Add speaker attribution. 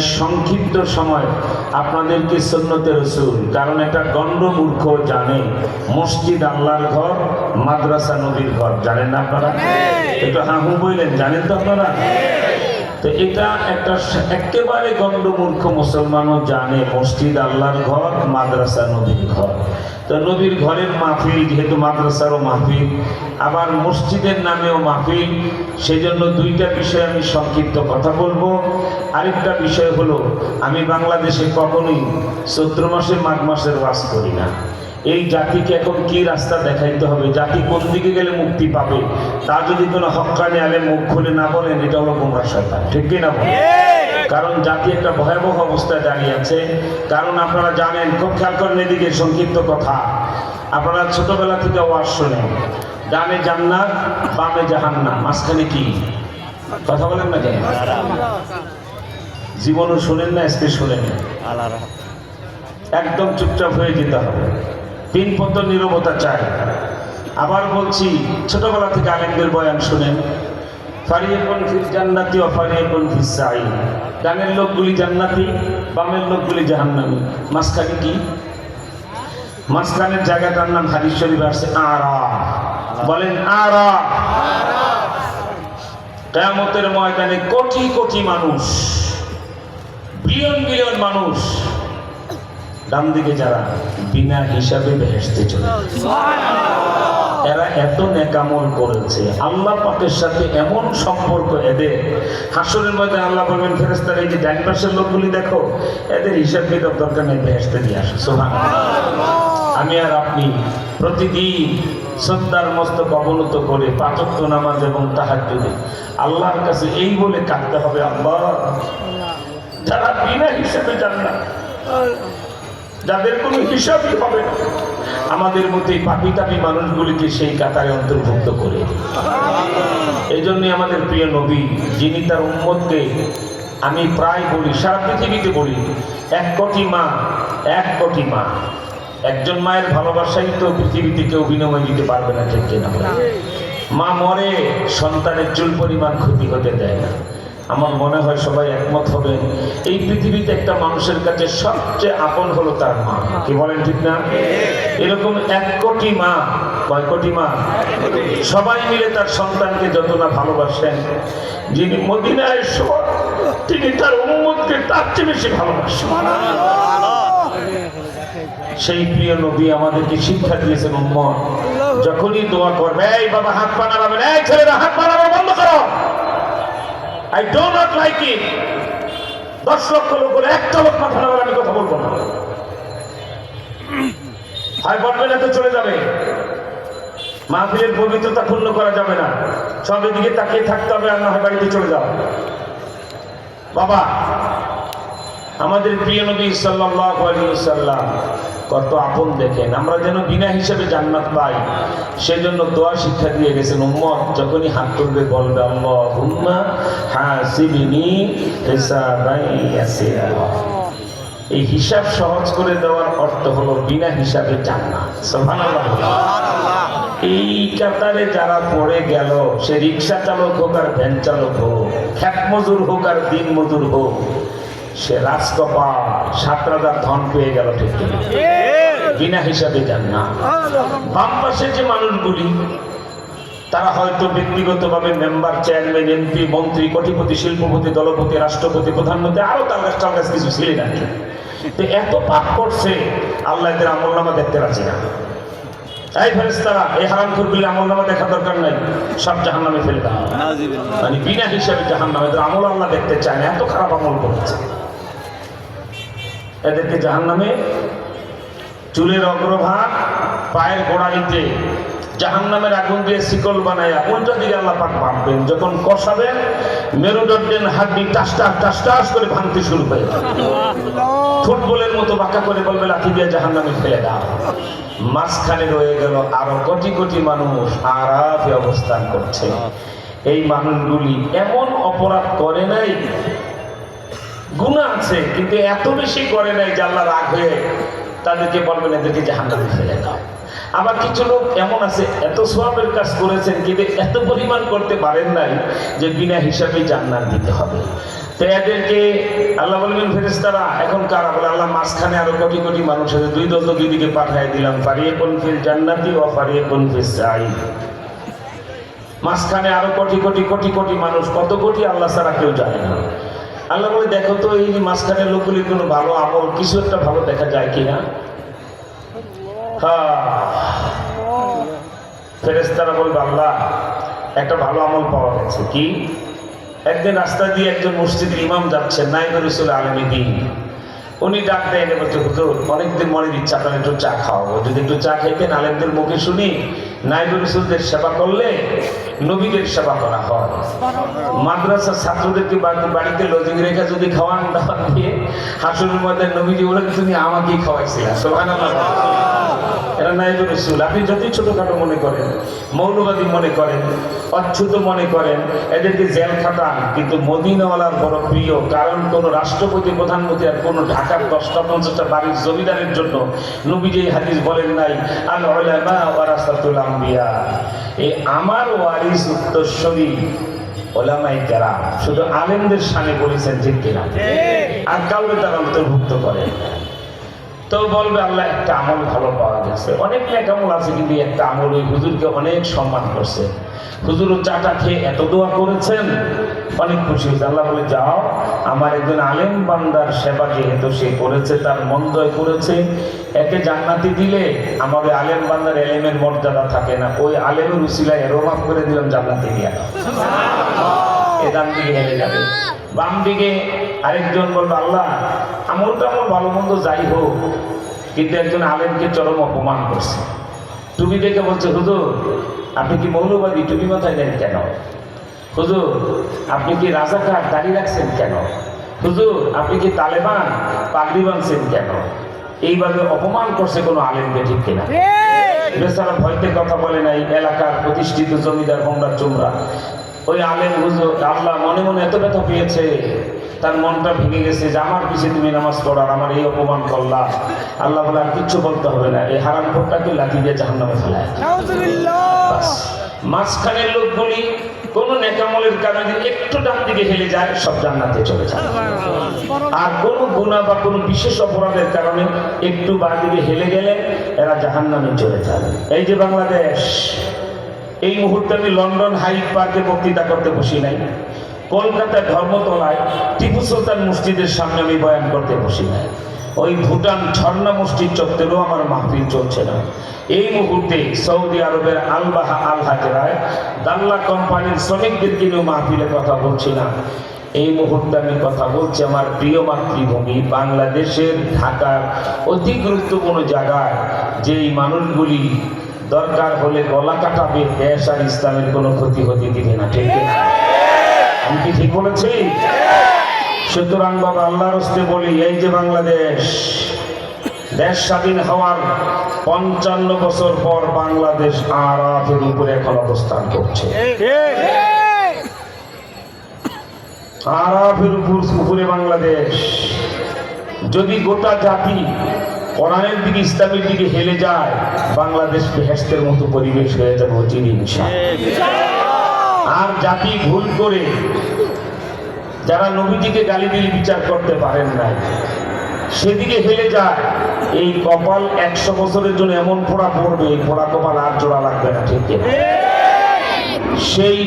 Speaker 1: সংক্ষিপ্ত সময় আপনাদেরকে সন্ন্যতে রসুল কারণ এটা গণ্ডমূর্খ জানে। মসজিদ আল্লাহর ঘর মাদ্রাসা নবীর ঘর। জানেন না আপনারা? একটু হাহু বললেন জানেন তো আপনারা? তো এটা একটা একেবারে গণ্ডমূর্খ মুসলমানও জানে মসজিদ আল্লাহর ঘর, মাদ্রাসা নবীর ঘর। তো নবীর ঘরের মাহফিল, যেহেতু মাদ্রাসারও মাহফিল, আবার মসজিদের নামেও মাহফিল সেই জন্য দুইটা বিষয়ে আমি সংক্ষিপ্ত কথা বলব। আরেকটা বিষয় হলো, আমি বাংলাদেশে কখনোই চৈত্র মাসে মাঘ মাসের বাস করি না। এই জাতিকে এখন কি রাস্তা দেখাইতে হবে? জাতি কোন দিকে গেলে মুক্তি পাবে? তা যদি কোনো হকানি আলে মুখ খুলে না বলেন এটা হলো গোমরা শয়তান। ঠিক কি না বলেন? কারণ জাতি একটা ভয়াবহ অবস্থায় দাঁড়িয়ে আছে। কারণ আপনারা জানেন খুব খেয়াল করেন এদিকে সংক্ষিপ্ত কথা। আপনারা ছোটবেলা থেকে ওয়াজ শোনেন। ডানে জান্নাত বামে জাহান্নাম। মাঝখানে কি? কথা বলেন না কেন? জীবনও শোনেন না আজকে শোনেন একদম চুপচাপ হয়ে যেতে হবে। তিন পদ্ম নিরবতা চাই। আবার বলছি, ছোটবেলা থেকে আলেমদের বয়ান শুনেন। ফারিয়েকুন ফিস জান্নাতি ও ফারিয়েকুন ফিস সাই ডানের লোকগুলি জান্নাতি, বামের লোকগুলি জাহান্নামি। মাঝখানে কি? মাঝখানের জায়গাটার নাম হাদিস শরীফ আছে, আরা। বলেন, আরা। কেয়ামতের ময়দানে কোটি কোটি মানুষ, বিলিয়ন বিলিয়ন মানুষ ডান দিকে যারা বিনা হিসাবে বেহেসতে চলে এরা এত নেকামল করেছে। আল্লাহ পাকের সাথে এমন সম্পর্ক এদের। হাসরের মধ্যে আল্লাহ বলবেন ফেরেস্তার এই যে ডান পাশের লোকগুলি দেখো এদের হিসাব কিতাব দরকার নেই বেহেসতে দিয়ে আসো। সোহান আমি আর আপনি প্রতিদিন শ্রদ্ধার মস্তক অবনত করে পাচক্য নামাজ এবং তাহার আল্লাহর কাছে এই বলে কাঁদতে হবে আল্লাহ! যারা বিনা হিসেবে যান না যাদের কোনো হিসাবই হবে না, আমাদের মধ্যে পাপি তাপি মানুষগুলিকে সেই কাতারে অন্তর্ভুক্ত করে এই আমাদের প্রিয় নবী, যিনি তার উম্মতকে, আমি প্রায় বলি, সারা পৃথিবীতে বলি, এক কোটি মা, এক কোটি মা। একজন মায়ের ভালোবাসাই তো পৃথিবীতে কেউ বিনিময় দিতে পারবে না, ঠিক কিনা? মা মরে, সন্তানের চুল পরিমাণ ক্ষতি হতে দেয় না। আমার মনে হয় সবাই একমত হবে। এই পৃথিবীতে একটা মানুষের কাছে সবচেয়ে আপন হলো তার মা। কি বলেন ঠিক না? এরকম এক কোটি মা, কয় কোটি মা? সবাই মিলে তার সন্তানকে যত না ভালোবাসেন, যিনি মদিনায় শোন তিনি তার উম্মতকে তার চেয়ে বেশি ভালোবাসেন। সেই প্রিয় নবী আমাদেরকে শিক্ষা দিয়েছেন, উম্মত, যখনই দোয়া করবে, এই বাবা, হাত পা নাড়াবেন এই ছেলেরা হাত পা বন্ধ করো। I do not like it দশ লক্ষ লোক বলে একটা লোক মাথা নামার আমি কথা বলব না। হয় বলবে না তো চলে যাবে। মাহফিলের পবিত্রতা পূর্ণ করা যাবে না। সব এদিকে তাকিয়ে থাকতে হবে আর না হয় বাড়িতে চলে যাও। বাবা আমাদের প্রিয় নবী সাল্লাম কত আপন দেখেন। আমরা যেন বিনা হিসেবে জান্নাত পাই সেজন্য দোয়া শিক্ষা দিয়ে গেছেন উম্মত যখনই হাত তুলবে বলবে এই হিসাব সহজ করে দেওয়ার অর্থ হলো বিনা হিসাবে জান্নাত। এই কাতারে যারা পড়ে গেল সে রিক্সা চালক হোক আর ভ্যান চালক হোক খ্যাত মজুর হোক আর দিন মজুর হোক সে রাজকপা সাত রাজার ধন পেয়ে গেল ঠিক বিনা হিসাবে যান না। বাম পাশে যে মানুষগুলি, তারা হয়তো ব্যক্তিগতভাবে মেম্বার চেয়ারম্যান এমপি মন্ত্রী, কোটিপতি, শিল্পপতি, দলপতি, রাষ্ট্রপতি, প্রধানমন্ত্রী, আরও তার কাছ তার কাছে কিছু ছিলেন আর কি। এত পাপ করছে, আল্লাহ এদের আমল নামা দেখতে পাচ্ছি না। এই ফেরেস্তারা এই হারাম করবিলে আমল নামা দেখা দরকার নাই। সব জাহান নামে ফেলে দেওয়া মানে বিনা হিসাবে জাহান নামে আমল আল্লাহ দেখতে চায় না, এত খারাপ আমল করছে। এদেরকে জাহান নামে চুলের অগ্রভাগ, পায়ের গোড়ালিতে জাহান নামের আগুন দিয়ে শিকল বানায়া উল্টো দিকে আল্লাহ পাক ভাববেন যখন কষাবেন মেরুদণ্ডের হাড্ডি টাস টাস করে ভাঙতে শুরু করে ফুটবলের মতো বাঁকা করে বলবে, লাঠি দিয়ে জাহান নামে ফেলে দাও। মাঝখানে রয়ে গেল আরও কোটি কোটি মানুষ আরাফে অবস্থান করছে। এই মানুষগুলি এমন অপরাধ করে নাই। গুণা আছে, কিন্তু এত বেশি করে নাই যে আল্লাহ রাগ হয়ে তাদেরকে বলবেন, এদেরকে জাহান্নামে ফেলে দাও। আবার কিছু লোক এমন আছে, এত সোয়াবের কাজ করেছেন, কিন্তু এত পরিমাণ করতে পারেন নাই যে বিনা হিসাবে জান্নাত দিতে হবে। এদেরকে আল্লাহ বলবেন ফেরেস্তারা এখন কারা? বলে, আল্লাহ মাঝখানে আরও কোটি কোটি মানুষ আছে। দুই দল তো দুই দিকে পাঠিয়ে দিলাম। ফারিয়ে কোন ফিল জান্নাতি ও ফারিয়ে কোন ফিল সাই মাঝখানে আরও কোটি কোটি কোটি কোটি মানুষ, কত কোটি আল্লাহ ছাড়া কেউ জানে না। আল্লাহ বলে, দেখো তো, এই মাঝখানে লোকগুলির কোনো ভালো আমল কিছু একটা ভালো দেখা যায় কিনা? হ্যাঁ। ফেরেস্তারা বলবে, আল্লাহ, একটা ভালো আমল পাওয়া গেছে। কি? একদিন রাস্তা দিয়ে একজন মসজিদের ইমাম যাচ্ছেন রসুল আলমী দিন। উনি ডাক দেয়, এনে বলছে, হুজুর, অনেকদিন মনের ইচ্ছা আপনার একটু চা খাওয়াবো। যদি একটু চা খাইতেন আলেমদের মুখে শুনি নাইব রসুলদের সেবা করলে নবীদের সেবা করা হয়। মাদ্রাসার ছাত্রদেরকে বাড়িতে লজিং রেখা যদি খাওয়ান দাওয়ান দিয়ে হাসুর মধ্যে নবীজি বলে তুমি আমাকেই খাওয়াইছিলাম সোহান এরা নাইবুর রসুল। আপনি যতই ছোটখাটো মনে করেন মৌলবাদী মনে করেন অচ্ছুত মনে করেন এদেরকে জেল খাটান কিন্তু মদিনাওয়ালার বড় প্রিয় কারণ কোন রাষ্ট্রপতি প্রধানমন্ত্রী আর কোনো ঢাকার দশটা পঞ্চাশটা বাড়ির জমিদারের জন্য নবীজি এই হাদিস বলেন নাই আল ওয়ারাসাতুল আম্বিয়া। এই আমার ওয়ারিস উত্তরসূরি ওলামাই কেরাম। শুধু আলেমদের সামনে বলেছেন ঠিক কিনা? আর কাউকে তারা অন্তর্ভুক্ত করেন না। তো বলবে, আল্লাহ, একটা আমল ভালো পাওয়া গেছে। অনেক আমল আছে, কিন্তু একটা আমল ওই হুজুরকে অনেক সম্মান করছে। হুজুর চাটা খেয়ে এত দোয়া করেছেন, অনেক খুশি হয়েছে। আল্লাহ বলে, যাও, আমার একজন আলেম বান্দার সেবা যেহেতু সে করেছে, তার মন্দয় করেছে, একে জান্নাতি দিলে আমার ওই আলেম বান্দার এলেমের মর্যাদা থাকে না। ওই আলেমের উসিলায় এরো মাফ করে দিলাম জান্নাতি দিয়ে ডান দিকে যাবে। বাম দিকে আরেকজন বলবে আল্লাহ আমলটা আমার ভালো মন্দ যাই হোক কিন্তু একজন আলেমকে চরম অপমান করছে। তুমি দেখে বলছে হুজুর আপনি কি মৌলবাদী? টুপি মাথায় দেন কেন? হুজুর আপনি কি রাজাকার? দাঁড়িয়ে রাখছেন কেন? হুজুর আপনি কি তালেবান? পাগড়ি বানছেন কেন? এইভাবে অপমান করছে কোনো আলেমকে ঠিক কিনা? বেচারা ভয়তে কথা বলে নাই এলাকার প্রতিষ্ঠিত জমিদার হোমরা চুমরা। ওই আলেম হুজুর আল্লাহ মনে মনে এত ব্যথা পেয়েছে তার মনটা ভেঙে গেছে যে আমার পিছে তুমি নামাজ পড়ার আমার এই অপমান করলা। আল্লাহ বলে আর কিচ্ছু বলতে হবে না এই হারাম ভোটটাকে লাঠি দিয়ে জাহান নামে ফেলায়। মাঝখানের লোকগুলি কোন নেকামলের কারণে একটু ডান দিকে হেলে যায় সব জান্নাতে চলে যায়। আর কোন গুণা বা কোনো বিশেষ অপরাধের কারণে একটু বা দিকে হেলে গেলে এরা জাহান নামে চলে যায়। এই যে বাংলাদেশ এই মুহূর্তে আমি লন্ডন হাইট পার্কে বক্তৃতা করতে বসি নাই। কলকাতার ধর্মতলায় টিপু সুলতান মসজিদের সামনে আমি বয়ান করতে বসি নাই। ওই ভুটান ঝর্ণা মসজিদ চত্বরেও আমার মাহফিল চলছে না। এই মুহূর্তে সৌদি আরবের আলবাহা আল হাজরায় দাল্লা কোম্পানির শ্রমিকদেরকে নিয়েও মাহফিলে কথা বলছি না। এই মুহূর্তে আমি কথা বলছি আমার প্রিয় মাতৃভূমি বাংলাদেশের ঢাকার অতি গুরুত্বপূর্ণ জায়গায়, যেই মানুষগুলি দরকার হলে গলা কাটাবে দেশ আর ইসলামের কোনো ক্ষতি হতে দিবে না, ঠিক আমি কি ঠিক বলেছি? সুতরাং বাবা, আল্লাহর হস্তে বলি, এই যে বাংলাদেশ, দেশ স্বাধীন হওয়ার পঞ্চান্ন বছর পর বাংলাদেশ আরাফের উপরে এখন অবস্থান করছে। আরাফের উপর উপরে বাংলাদেশ। যদি গোটা জাতি কোরআনের দিকে, ইসলামের দিকে হেলে যায়, বাংলাদেশ বেহেস্তের মতো পরিবেশ হয়ে যাবে অচির আর জাতি ভুল করে যারা নবীজিকে গালি দিলে বিচার করতে পারেন নাই, সেদিকে হেলে যায়। এই কপাল একশো বছরের জন্য এমন ফোড়া পড়বে, এই ফোড়া কপাল আর জোড়া লাগবে না, ঠিক সেই